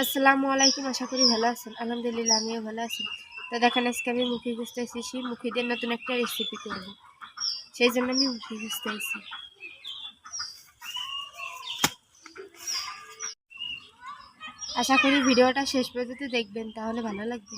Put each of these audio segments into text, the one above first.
আসসালামু আলাইকুম, আশা করি ভালো আছেন। আলহামদুলিল্লাহ, আমিও ভালো আছি। তো দেখেন, আজকে আমি মুখি ঘুষতে এসেছি, মুখিদের নতুন একটা রেসিপি করব। সেই জন্য আমি মুখি ঘুষতে এসেছি। আশা করি ভিডিওটা শেষ পর্যন্ত দেখবেন, তাহলে ভালো লাগবে।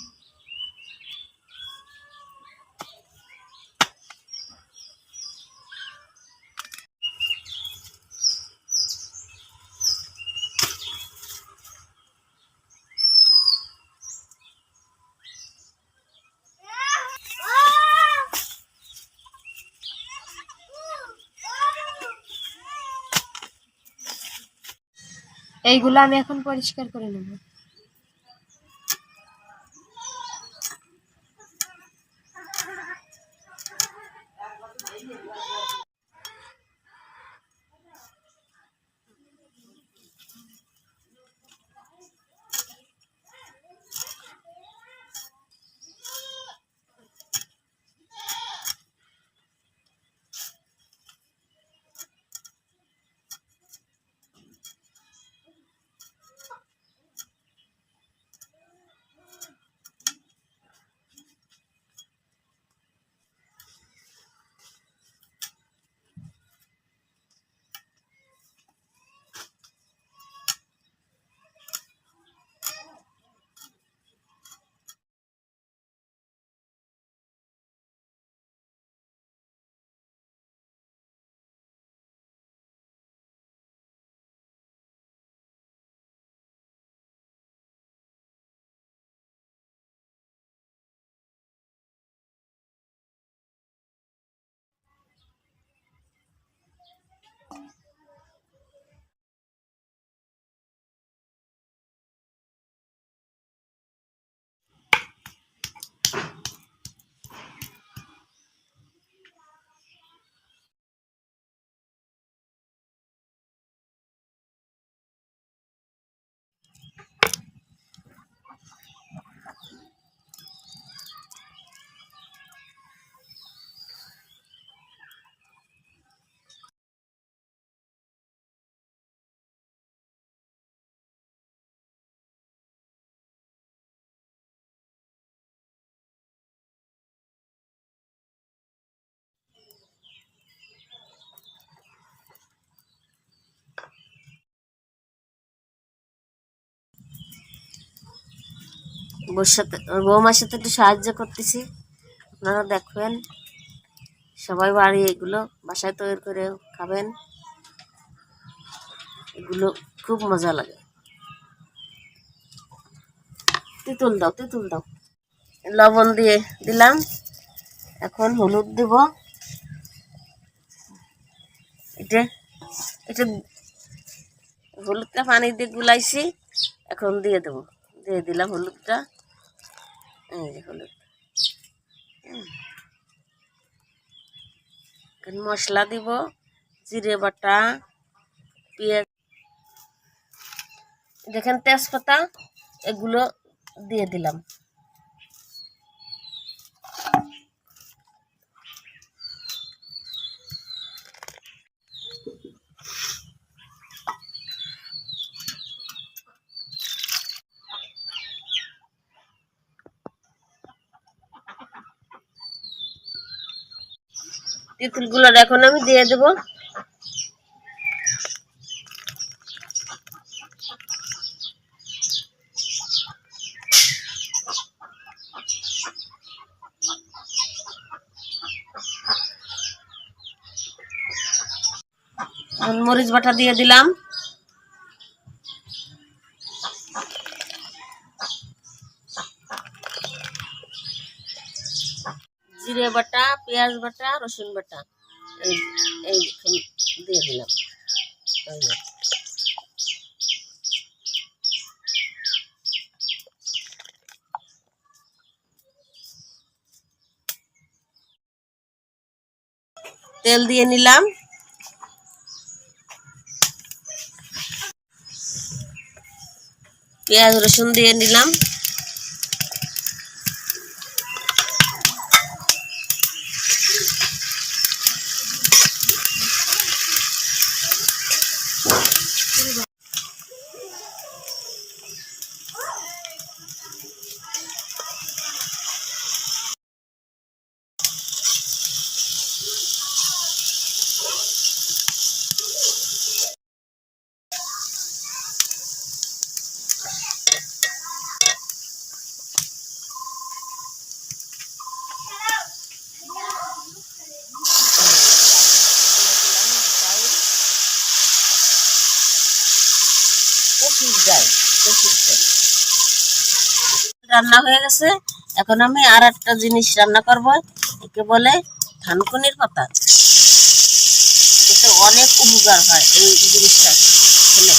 এইগুলো আমি এখন পরিষ্কার করে নেব। বউর সাথে বৌমার সাথে একটু সাহায্য করতেছি। আপনারা দেখবেন, সবাই বাড়ি এগুলো বাসায় তৈরি করে খাবেন। এগুলো খুব মজা লাগে। তেঁতুল দাও তেঁতুল দাও। লবণ দিয়ে দিলাম। এখন হলুদ দেব। এটা এটা হলুদটা পানি দিয়ে গুলাইছি। এখন দিয়ে দেবো। দিয়ে দিলাম হলুদটা। এই যে হলুদ মশলা দিব জিরে বাটা পেঁয়াজ। দেখেন তেজপাতা এগুলো দিয়ে দিলাম। তেঁতুলগুলো এখন আমি দিয়ে দেবো। মরিচ বাটা দিয়ে দিলাম জিরে বাটা পেঁয়াজ বাটা রসুন বাটা এই এই দিয়ে দিলাম এই যে। তেল দিয়ে নিলাম পেঁয়াজ রসুন দিয়ে নিলাম রান্না হয়ে গেছে। এখন আমি আর একটা জিনিস রান্না করব, একে বলে থানকুনির পাতা। এতে অনেক উপকার হয় এই জিনিসটা খেলে।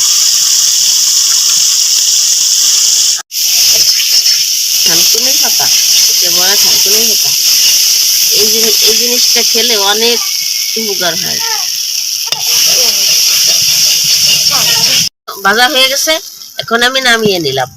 থানকুনির পাতা, একে বলে থানকুনির পাতা। এই জিনিস এই জিনিসটা খেলে অনেক উপকার হয়। ভাজা হয়ে গেছে, এখন আমি নামিয়ে নিলাম।